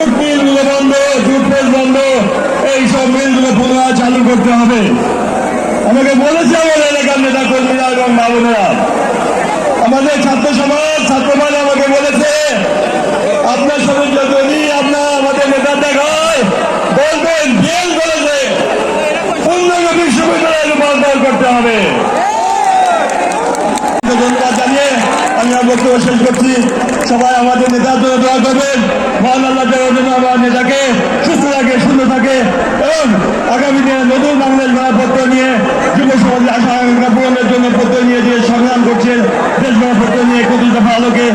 মিলগুলো বন্ধ টুথপেস্ট বন্ধ চালু করতে হবে আমাকে বলেছে আমার এলাকার নেতা কর্মীরা এবং বাবুরা ছাত্র সমাজ আমাকে বলেছে আপনার সঙ্গে যদি আপনার আমাদের নেতার দেখায় বলবেন জেল করেছে পূর্ণাঙ্গ বিশ্ববিদ্যালয়ে রূপান্তর করতে হবে জানিয়ে আমি আমার বক্তব্য শেষ করছি সবাই আমাদের নেতার জন্য দোয়া করবেন। মহান আল্লাহ জন্য আমার নেতাকে সুস্থ থাকে, সুন্দর থাকে এবং আগামী দিনে নতুন বাংলাদেশ গড়ার পত্র নিয়ে যুব সমাজের আশা আকাঙ্ক্ষা পূরণের জন্য পত্র নিয়ে যে সংগ্রাম করছেন, দেশ গড়ার পত্র নিয়ে একত্রিত দফা আলোকে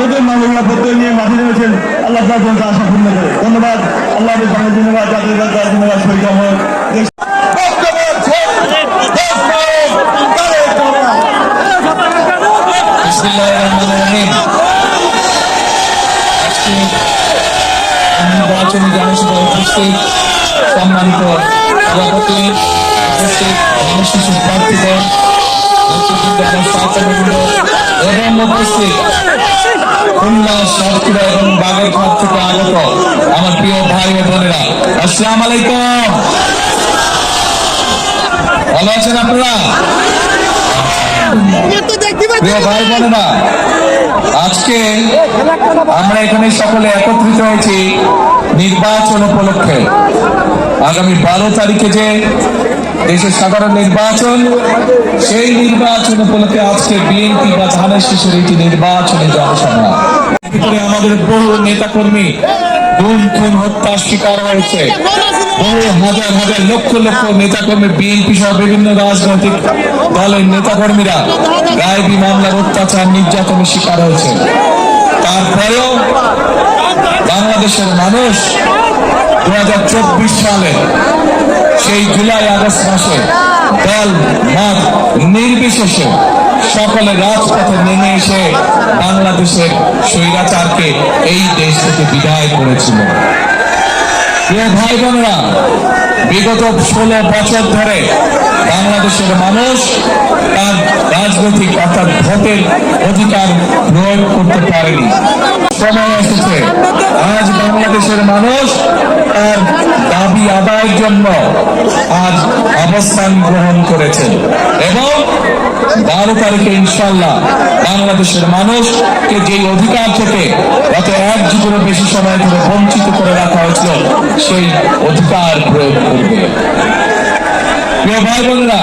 নতুন বাংলা পত্র নিয়ে মাঠে নেমেছেন, আল্লাহ আশা পূর্ণ করে। ধন্যবাদ, আল্লাহ ধন্যবাদ জাতীয় ধন্যবাদ, শহীদ নির্বাচনী জনসভায় উপস্থিত সম্মানিত সভাপতি উপস্থিত জনশিশু প্রার্থীগণ এবং উপস্থিত খুলনা সাতক্ষীরা এবং বাগেরহাট থেকে আগত আমার প্রিয় ভাই ও বোনেরা। আসসালাম আলাইকুম। ভালো আছেন আপনারা? প্রিয় ভাই বোনেরা আজকে আমরা এখানে সকলে একত্রিত হয়েছি নির্বাচন উপলক্ষে। আগামী বারো তারিখে যে দেশের সাধারণ নির্বাচন, সেই নির্বাচন উপলক্ষে আজকে বিএনপি বা ধানের শিশুর একটি নির্বাচনী জনসভা। আমাদের বহু নেতাকর্মী গুম, খুন, হত্যার শিকার হয়েছে। হাজার হাজার লক্ষ লক্ষ নেতাকর্মী বিএনপি সহ বিভিন্ন রাজনৈতিক দলের নেতাকর্মীরা গায়েবী মামলার অত্যাচার, নির্যাতনের শিকার হয়েছে। তারপরেও বাংলাদেশের মানুষ দু হাজার চব্বিশ সালে, সেই জুলাই আগস্ট মাসে দল মত নির্বিশেষে সকলে রাজপথে নেমে এসে বাংলাদেশের স্বৈরাচারকে এই দেশ থেকে বিদায় করেছিল। ভাই বোনেরা বিগত ষোলো বছর ধরে বাংলাদেশের মানুষ তার রাজনৈতিক অর্থাৎ ভোটের অধিকার প্রয়োগ করতে পারেনি। সময় এসেছে। বাংলাদেশের মানুষ তার দাবি আদায়ের জন্য আজ অবস্থান গ্রহণ করেছে। এবং বারো তারিখে ইনশাল্লাহ বাংলাদেশের মানুষকে যে অধিকার থেকে গত এক যুগেরও বেশি সময় ধরে বঞ্চিত করে রাখা হয়েছিল, সেই অধিকার প্রয়োগ করবে। প্রিয় ভাই বোনেরা